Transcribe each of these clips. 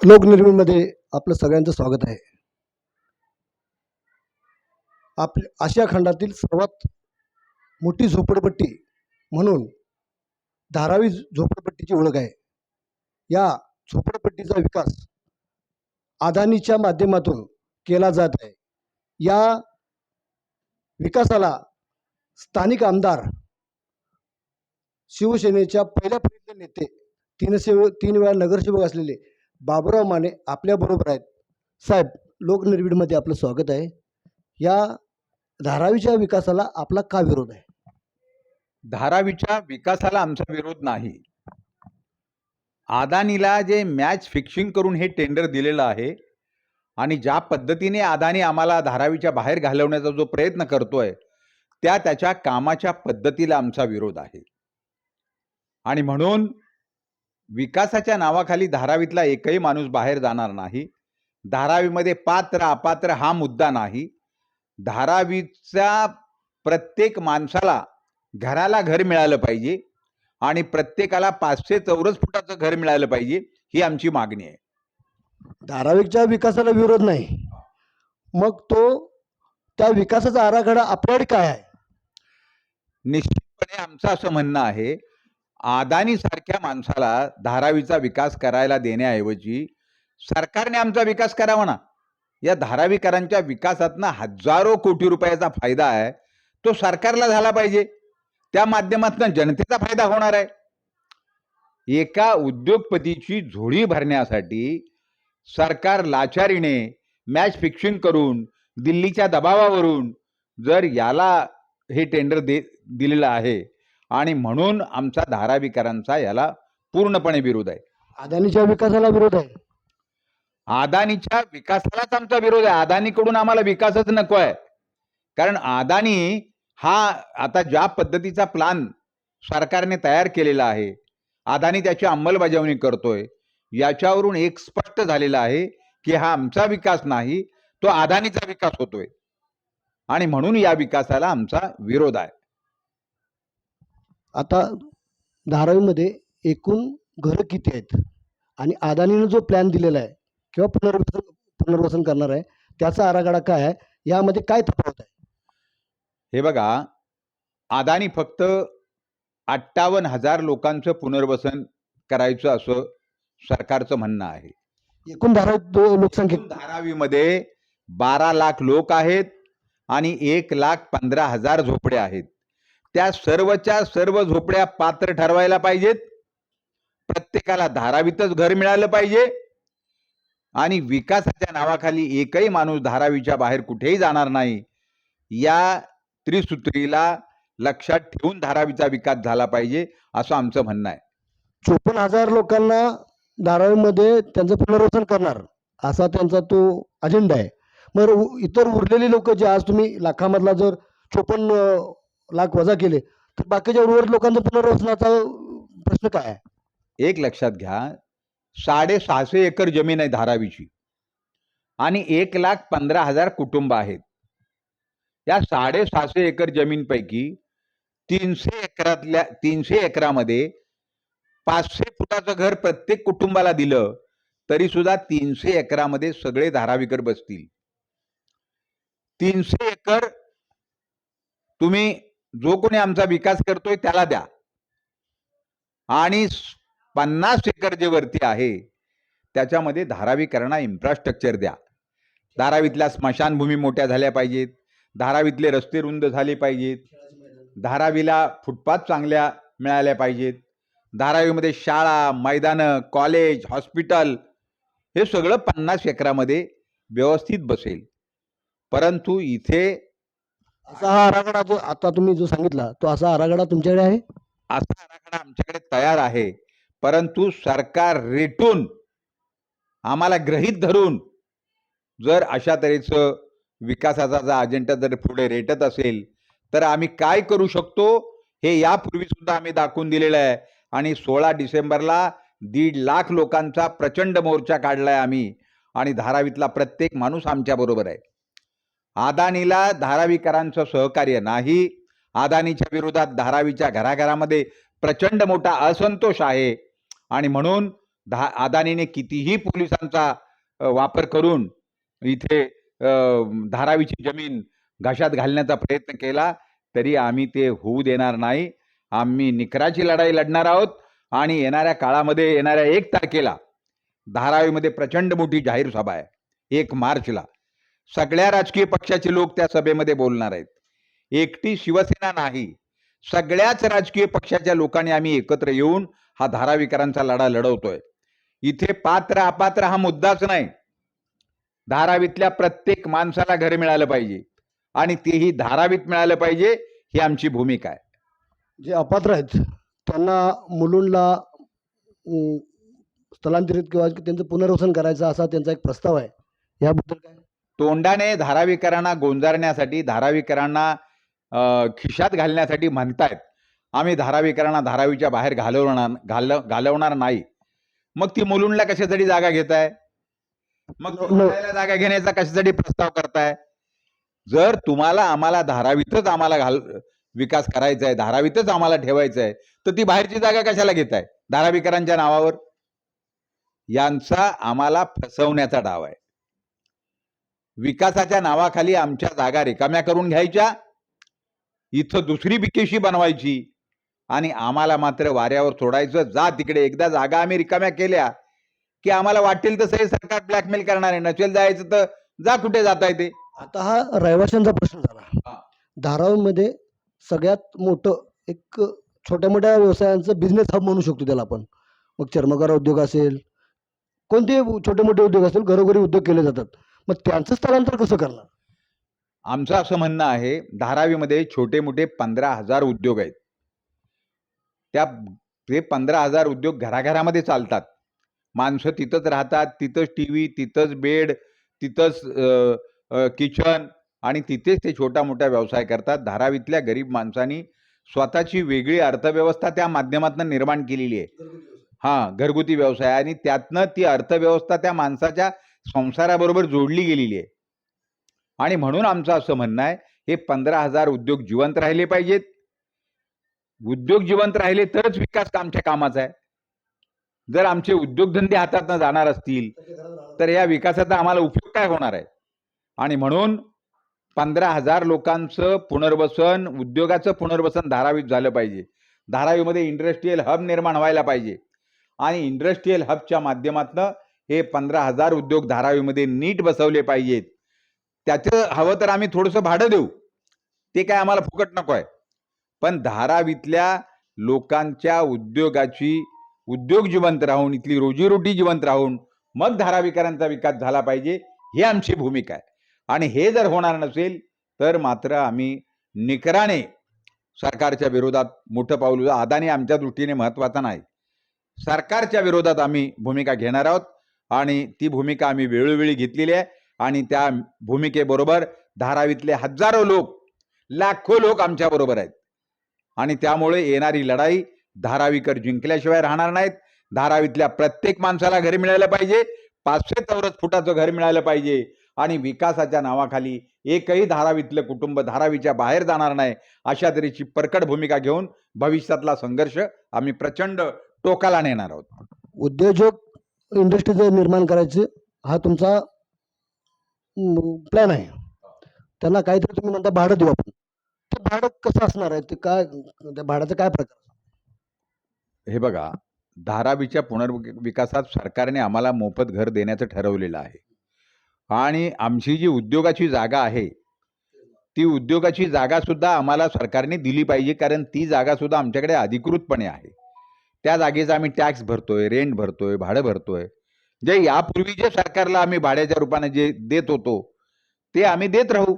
लोकनिर्मितीमध्ये आपलं सगळ्यांचं स्वागत आहे. आप आशिया खंडातील सर्वात मोठी झोपडपट्टी म्हणून धारावी झोपडपट्टीची ओळख आहे. या झोपडपट्टीचा विकास अदानीच्या माध्यमातून केला जात आहे. या विकासाला स्थानिक आमदार शिवसेनेच्या पहिल्या फळीतले नेते तीन सेव तीन वेळा नगरसेवक असलेले बाबुराव माने आपल्याबरोबर आहेत. साहेब लोकनिर्भीडमध्ये आपलं स्वागत आहे. या धारावीच्या विकासाला आपला का विरोध आहे? धारावीच्या विकासाला आमचा विरोध नाही. अदानीला जे मॅच फिक्सिंग करून हे टेंडर दिलेलं आहे आणि ज्या पद्धतीने अदानी आम्हाला धारावीच्या बाहेर घालवण्याचा जो प्रयत्न करतोय त्या त्याच्या कामाच्या पद्धतीला आमचा विरोध आहे. आणि म्हणून विकासाच्या नावाखाली धारावीतला एकही माणूस बाहेर जाणार नाही. धारावीमध्ये पात्र अपात्र हा मुद्दा नाही. धारावीच्या प्रत्येक माणसाला घराला घर मिळालं पाहिजे आणि प्रत्येकाला पाचशे चौरस फुटाचं घर मिळालं पाहिजे ही आमची मागणी आहे. धारावीच्या विकासाला विरोध नाही. मग तो त्या विकासाचा आराखडा आपल्याकडे काय आहे? निश्चितपणे आमचं असं म्हणणं आहे अदानी सारख्या माणसाला धारावीचा विकास करायला देण्याऐवजी सरकारने आमचा विकास करावा ना. या धारावीकरांच्या विकासातनं हजारो कोटी रुपयाचा फायदा आहे. तो सरकारला झाला पाहिजे. त्या माध्यमातून जनतेचा फायदा होणार आहे. एका उद्योगपतीची झोळी भरण्यासाठी सरकार लाचारीने मॅच फिक्सिंग करून दिल्लीच्या दबावावरून जर याला हे टेंडर दे दिलेलं आहे आणि म्हणून आमचा धारावीकरांचा याला पूर्णपणे विरोध आहे. अदानीच्या विकासाला विरोध आहे. अदानीच्या विकासालाच आमचा विरोध आहे. अदानीकडून आम्हाला विकासच नको आहे. कारण अदानी हा आता ज्या पद्धतीचा प्लान सरकारने तयार केलेला आहे अदानी त्याची अंमलबजावणी करतोय याच्यावरून एक स्पष्ट झालेलं आहे की हा आमचा विकास नाही तो अदानीचा विकास होतोय. आणि म्हणून या विकासाला आमचा विरोध आहे. आता धारावीमध्ये एकूण घरं किती आहेत? आणि अदानीनं जो प्लॅन दिलेला आहे किंवा पुनर्वसन पुनर्वसन करणार आहे त्याचा आराखडा काय आहे? यामध्ये काय तफावत आहे? हे बघा अदानी फक्त अठ्ठावन्न हजार लोकांचं पुनर्वसन करायचं असं सरकारचं म्हणणं आहे. एकूण धारावीत दो- लोकसंख्या धारावीमध्ये बारा लाख लोक आहेत आणि एक लाख पंधरा हजार झोपड्या आहेत. त्या सर्वच्या सर्व झोपड्या पात्र ठरवायला पाहिजेत. प्रत्येकाला धारावीतच घर मिळालं पाहिजे. आणि विकासाच्या नावाखाली एकही माणूस धारावीच्या बाहेर कुठेही जाणार नाही. या त्रिसूत्रीला लक्षात ठेवून धारावीचा विकास झाला पाहिजे असं आमचं म्हणणं आहे. चोपन्न हजार लोकांना धारावीमध्ये त्यांचं पुनर्वसन करणार असा त्यांचा तो अजेंडा आहे. मग इतर उरलेली लोक जे आज तुम्ही लाखामधला जर चोपन्न लाख वजा केले. तर बाकीच्या उर्वरित लोकांचा पुनर्वसनाचा प्रश्न काय आहे? एक लक्षात घ्या साडेसहाशे एकर जमीन आहे धारावीची. आणि एक लाख पंधरा हजार कुटुंब आहेत. या साडेसहाशे एकर जमीनपैकी तीनशे एकरातल्या तीनशे एकरामध्ये पाचशे फुटाचं घर प्रत्येक कुटुंबाला दिलं तरी सुद्धा तीनशे एकरामध्ये सगळे धारावीकर बसतील. तीनशे एकर तुम्ही जो कोणी आमचा विकास करतोय त्याला द्या. आणि पन्नास एकर जे वरती आहे त्याच्यामध्ये धारावीकरणा इन्फ्रास्ट्रक्चर द्या. धारावीतल्या स्मशानभूमी मोठ्या झाल्या पाहिजेत. धारावीतले रस्ते रुंद झाले पाहिजेत. धारावीला फुटपाथ चांगल्या मिळाल्या पाहिजेत. धारावीमध्ये शाळा मैदानं कॉलेज हॉस्पिटल हे सगळं पन्नास एकरामध्ये व्यवस्थित बसेल. परंतु इथे असा हा आराखडा जो आता तुम्ही जो सांगितला तो असा आराखडा तुमच्याकडे आहे? असा आराखडा आमच्याकडे तयार आहे. परंतु सरकार रेटून आम्हाला ग्रहित धरून जर अशा तऱ्हेचं विकासाचा जर अजेंडा जर पुढे रेटत असेल तर आम्ही काय करू शकतो? हे यापूर्वी सुद्धा आम्ही दाखवून दिलेलं आहे. आणि सोळा डिसेंबरला दीड लाख लोकांचा प्रचंड मोर्चा काढलाय आम्ही. आणि धारावीतला प्रत्येक माणूस आमच्याबरोबर आहे. अदानीला धारावीकरांचं सहकार्य नाही. अदानीच्या विरोधात धारावीच्या घराघरामध्ये प्रचंड मोठा असंतोष आहे. आणि म्हणून धा अदानीने कितीही पोलिसांचा वापर करून इथे धारावीची जमीन घशात घालण्याचा प्रयत्न केला तरी आम्ही ते होऊ देणार नाही. आम्ही निकराची लढाई लढणार आहोत आणि येणाऱ्या काळामध्ये येणाऱ्या एक तारखेला धारावीमध्ये प्रचंड मोठी जाहीर सभा आहे. एक मार्चला. सगळ्या राजकीय पक्षाचे लोक त्या सभेमध्ये बोलणार आहेत. एकटी शिवसेना नाही. सगळ्याच राजकीय पक्षाच्या लोकांनी आम्ही एकत्र येऊन हा धाराविकारांचा लढा लढवतोय. इथे पात्र अपात्र हा मुद्दाच नाही. धारावीतल्या प्रत्येक माणसाला घर मिळालं पाहिजे. आणि तेही धारावीत मिळालं पाहिजे ही आमची भूमिका आहे. जे अपात्र आहेत त्यांना मुलुंडला स्थलांतरित किंवा त्यांचं पुनर्वसन करायचं असा त्यांचा एक प्रस्ताव आहे. याबद्दल काय? तोंडाने धारावीकरांना गोंजारण्यासाठी धारावीकरांना खिशात घालण्यासाठी म्हणतायत. आम्ही धारावीकरांना धारावीच्या बाहेर घालवणार घाल घालवणार नाही. मग ती मुलुंडला कशासाठी जागा घेताय? मग जागा घेण्याचा कशासाठी प्रस्ताव करताय? जर तुम्हाला आम्हाला धारावीतच आम्हाला घाल विकास करायचा आहे धारावीतच आम्हाला ठेवायचं आहे तर ती बाहेरची जागा कशाला घेताय? धारावीकरांच्या नावावर? यांचा आम्हाला फसवण्याचा डाव आहे. विकासाच्या नावाखाली आमच्या जागा रिकाम्या करून घ्यायच्या. इथं दुसरी बिकेशी बनवायची. आणि आम्हाला मात्र वाऱ्यावर सोडायचं. जा तिकडे. एकदा जागा आम्ही रिकाम्या केल्या. की आम्हाला वाटेल तसं हे सरकार ब्लॅकमेल करणार आहे. नसेल जायचं तर जा कुठे जाता येते आता हा रहिवाशांचा प्रश्न झाला. धारावीमध्ये सगळ्यात मोठं एक छोट्या मोठ्या व्यवसायांचं बिझनेस हब म्हणू शकतो त्याला आपण. मग चर्मकार उद्योग असेल कोणते छोटे मोठे उद्योग असेल घरोघरी उद्योग केले जातात. मग त्यांचं स्थलांतर कसं करणार? आमचं असं म्हणणं आहे धारावीमध्ये छोटे मोठे पंधरा हजार उद्योग आहेत. त्या ते पंधरा हजार उद्योग घराघरामध्ये चालतात. माणसं तिथंच राहतात तिथंच टी व्ही तिथंच बेड तिथंच किचन आणि तिथेच ते छोटा मोठा व्यवसाय करतात. धारावीतल्या गरीब माणसांनी स्वतःची वेगळी अर्थव्यवस्था त्या माध्यमातून निर्माण केलेली आहे. हां घरगुती व्यवसाय आणि त्यातनं ती अर्थव्यवस्था त्या माणसाच्या संसाराबरोबर जोडली गेलेली आहे. आणि म्हणून आमचं असं म्हणणं आहे हे पंधरा हजार उद्योग जिवंत राहिले पाहिजेत. उद्योग जिवंत राहिले तरच विकास आमच्या कामाचा आहे. जर आमचे उद्योगधंदे हातात जाणार असतील तर या विकासाचा आम्हाला उपयोग काय होणार आहे? आणि म्हणून पंधरा हजार लोकांचं पुनर्वसन उद्योगाचं पुनर्वसन धारावीत झालं पाहिजे. धारावीमध्ये इंडस्ट्रीयल हब निर्माण व्हायला पाहिजे. आणि इंडस्ट्रीयल हबच्या माध्यमातनं हे पंधरा हजार उद्योग धारावीमध्ये नीट बसवले पाहिजेत. त्याचं हवं तर आम्ही थोडंसं भाडं देऊ. ते काय आम्हाला फुकट नको आहे. पण धारावीतल्या लोकांच्या उद्योगाची उद्योग जिवंत राहून इथली रोजीरोटी जिवंत राहून मग धारावीकरांचा विकास झाला पाहिजे ही आमची भूमिका आहे. आणि हे जर होणार नसेल तर मात्र आम्ही निकराने सरकारच्या विरोधात मोठं पाऊल उचलू. अदानी आमच्या दृष्टीने महत्त्वाचा नाही. सरकारच्या विरोधात आम्ही भूमिका घेणार आहोत. आणि ती भूमिका आम्ही वेळोवेळी घेतलेली आहे. आणि त्या भूमिकेबरोबर धारावीतले हजारो लोक लाखो लोक आमच्याबरोबर आहेत. आणि त्यामुळे येणारी लढाई धारावीकर जिंकल्याशिवाय राहणार नाहीत. धारावीतल्या प्रत्येक माणसाला घर मिळालं पाहिजे. पाचशे चौरस फुटाचं घर मिळालं पाहिजे. आणि विकासाच्या नावाखाली एकही धारावीतलं कुटुंब धारावीच्या बाहेर जाणार नाही अशा तऱ्हेची परकड भूमिका घेऊन भविष्यातला संघर्ष आम्ही प्रचंड टोकाला नेणार आहोत. उद्योजक इंडस्ट्रीचं निर्माण करायचं हा तुमचा प्लॅन आहे. त्यांना काहीतरी तुम्ही म्हणता भाडं देऊ आपण. ते भाडं कसं असणार आहे? ते काय त्या भाड्याचा काय प्रकार? हे बघा धारावीच्या पुनर्विकासात सरकारने आम्हाला मोफत घर देण्याचं ठरवलेलं आहे. आणि आमची जी उद्योगाची जागा आहे ती उद्योगाची जागा सुद्धा आम्हाला सरकारने दिली पाहिजे कारण ती जागा सुद्धा आमच्याकडे अधिकृतपणे आहे. त्या जागेचा आम्ही टॅक्स भरतोय रेंट भरतोय भाडं भरतोय. जे यापूर्वी जे सरकारला आम्ही भाड्याच्या रूपाने जे देत होतो ते आम्ही देत राहू.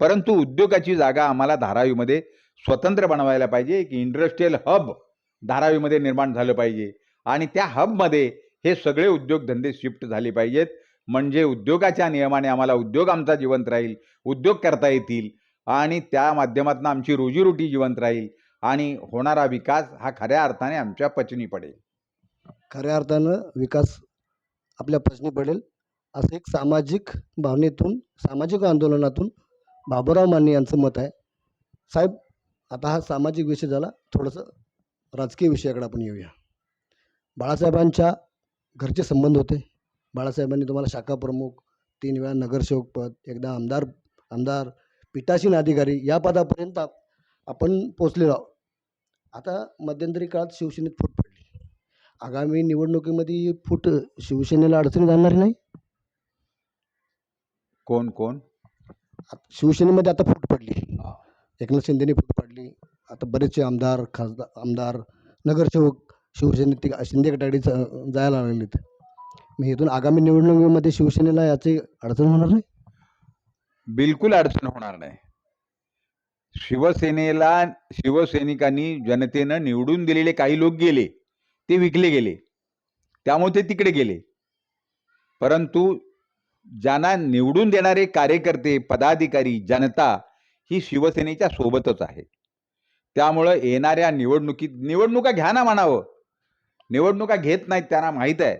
परंतु उद्योगाची जागा आम्हाला धारावीमध्ये स्वतंत्र बनवायला पाहिजे. एक इंडस्ट्रीयल हब धारावीमध्ये निर्माण झालं पाहिजे. आणि त्या हबमध्ये हे सगळे उद्योगधंदे शिफ्ट झाले पाहिजेत. म्हणजे उद्योगाच्या नियमाने आम्हाला उद्योग आमचा जिवंत राहील उद्योग करता येतील. आणि त्या माध्यमातून आमची रोजीरोटी जिवंत राहील. आणि होणारा विकास हा खऱ्या अर्थाने आमच्या पचनी पडेल. खऱ्या अर्थानं विकास आपल्या पचनी पडेल असं एक सामाजिक भावनेतून सामाजिक आंदोलनातून बाबुराव माने यांचं मत आहे. साहेब आता हा सामाजिक विषय झाला थोडंसं राजकीय विषयाकडे आपण येऊया. बाळासाहेबांच्या घरचे संबंध होते. बाळासाहेबांनी तुम्हाला शाखा प्रमुख तीन वेळा नगरसेवक पद एकदा आमदार आमदार पीठासीन अधिकारी या पदापर्यंत आपण पोचलेलो आहोत. आता मध्यंतरी काळात शिवसेनेत फूट पडली. आगामी निवडणुकीमध्ये ही फूट शिवसेनेला अडचणी जाणार नाही. कोण कोण? आत- शिवसेनेमध्ये आता फूट पडली. एकनाथ शिंदेने फूट पाडली. आता बरेचसे आमदार खासदार आमदार नगरसेवक शिवसेनेत ते शिंदे गटाकडे जा- जायला लागलेत. मग इथून आगामी निवडणुकीमध्ये शिवसेनेला याची अडचण होणार नाही? बिलकुल अडचण होणार नाही. शिवसेनेला शिवसैनिकांनी जनतेनं निवडून दिलेले काही लोक गेले ते विकले गेले. त्यामुळे ते तिकडे गेले. परंतु ज्यांना निवडून देणारे कार्यकर्ते पदाधिकारी जनता ही शिवसेनेच्या सोबतच आहे. त्यामुळं येणाऱ्या निवडणुकीत निवडणुका घ्या ना म्हणावं. निवडणुका घेत नाहीत त्यांना माहीत आहे.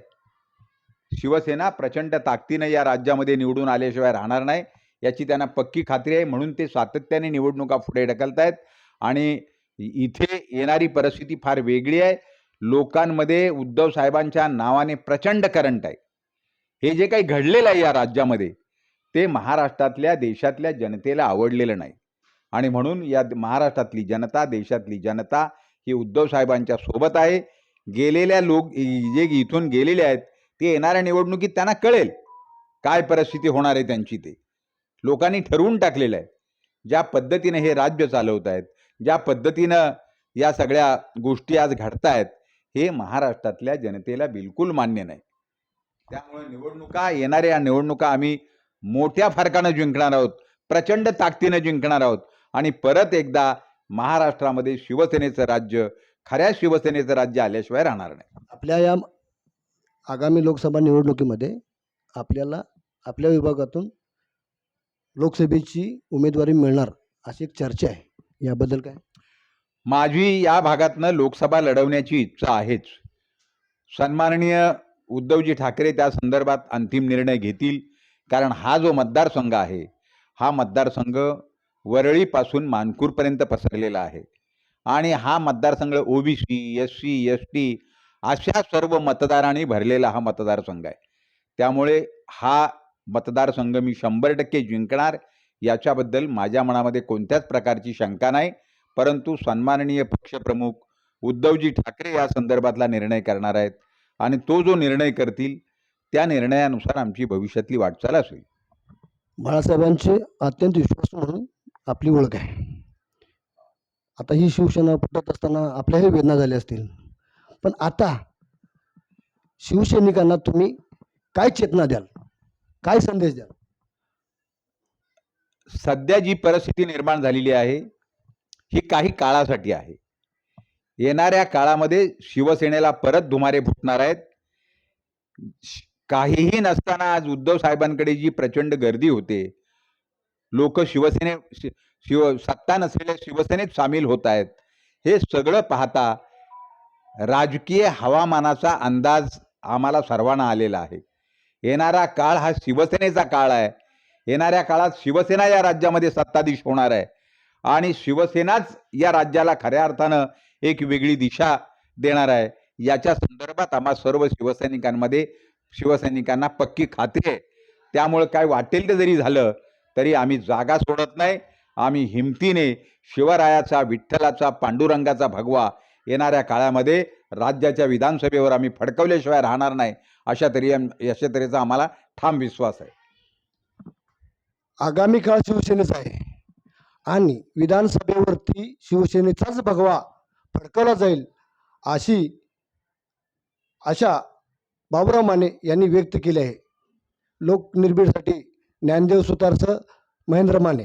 शिवसेना प्रचंड ताकदीनं या राज्यामध्ये निवडून आल्याशिवाय राहणार नाही. याची त्यांना पक्की खात्री आहे. म्हणून ते सातत्याने निवडणुका पुढे ढकलतायत. आणि इथे येणारी परिस्थिती फार वेगळी आहे. लोकांमध्ये उद्धव साहेबांच्या नावाने प्रचंड करंट आहे. हे जे काही घडलेलं आहे या राज्यामध्ये ते महाराष्ट्रातल्या देशातल्या जनतेला आवडलेलं नाही. आणि म्हणून या महाराष्ट्रातली जनता देशातली जनता ही उद्धव साहेबांच्या सोबत आहे. गेलेल्या लोक जे इथून गेलेले आहेत ते येणाऱ्या निवडणुकीत त्यांना कळेल. काय परिस्थिती होणार आहे त्यांची ते. लोकांनी ठरवून टाकलेलं आहे. ज्या पद्धतीनं हे राज्य चालवत आहेत ज्या पद्धतीनं या सगळ्या गोष्टी आज घडतायत हे महाराष्ट्रातल्या जनतेला बिलकुल मान्य नाही. त्यामुळे निवडणुका येणाऱ्या निवडणुका आम्ही मोठ्या फरकानं जिंकणार आहोत प्रचंड ताकदीनं जिंकणार आहोत आणि परत एकदा महाराष्ट्रामध्ये शिवसेनेचं राज्य खऱ्या शिवसेनेचं राज्य आल्याशिवाय राहणार नाही. आपल्या या आगामी लोकसभा निवडणुकीमध्ये आपल्याला आपल्या विभागातून लोकसभेची उमेदवारी मिळणार अशी एक चर्चा आहे. याबद्दल काय? माझी या भागातनं लोकसभा लढवण्याची इच्छा आहेच. सन्माननीय उद्धवजी ठाकरे त्या संदर्भात अंतिम निर्णय घेतील कारण हा जो मतदारसंघ आहे हा मतदारसंघ वरळीपासून मानकूरपर्यंत पसरलेला आहे. आणि हा मतदारसंघ OBC S C S T अशा सर्व मतदारांनी भरलेला हा मतदारसंघ आहे. त्यामुळे हा मतदारसंघ मी शंभर टक्के जिंकणार याच्याबद्दल माझ्या मनामध्ये कोणत्याच प्रकारची शंका नाही. परंतु सन्माननीय पक्षप्रमुख उद्धवजी ठाकरे या संदर्भातला निर्णय करणार आहेत आणि तो जो निर्णय करतील त्या निर्णयानुसार आमची भविष्यातली वाटचाल असेल. बाळासाहेबांचे अत्यंत विश्वास म्हणून आपली ओळख आहे. आता ही शिवसेना फुटत असताना आपल्याही वेदना झाल्या असतील. पण आता शिवसैनिकांना तुम्ही काय चेतना द्याल? काय संदेश द्याल? सध्या जी परिस्थिती निर्माण झालेली आहे ही काही काळासाठी आहे. येणाऱ्या काळामध्ये शिवसेनेला परत धुमारे फुटणार आहेत. श- काहीही नसताना आज उद्धव साहेबांकडे जी प्रचंड गर्दी होते लोक शिवसेने शि- शिव सत्ता नसलेल्या शिवसेनेत सामील होत आहेत. हे सगळं पाहता राजकीय हवामानाचा अंदाज आम्हाला सर्वांना आलेला आहे. येणारा काळ हा शिवसेनेचा काळ आहे. येणाऱ्या काळात शिवसेना या राज्यामध्ये सत्ताधीश होणार आहे. आणि शिवसेनाच या राज्याला खऱ्या अर्थानं एक वेगळी दिशा देणार आहे. याच्या संदर्भात आम्हा सर्व शिवसैनिकांमध्ये शिवसैनिकांना पक्की खात्री आहे. त्यामुळं काय वाटेल ते जरी झालं तरी आम्ही जागा सोडत नाही. आम्ही हिमतीने शिवरायाचा विठ्ठलाचा पांडुरंगाचा भगवा येणाऱ्या काळामध्ये राज्याच्या विधानसभेवर आम्ही फडकवल्याशिवाय राहणार नाही. अशा तरी अशा तऱ्हेचा आम्हाला ठाम विश्वास आहे. आगामी काळ शिवसेनेचा आहे. आणि विधानसभेवरती शिवसेनेचाच भगवा फडकवला जाईल अशी आशा बाबुराव माने यांनी व्यक्त केली आहे. लोकनिर्भीडसाठी ज्ञानदेव सुतारचं महेंद्र माने.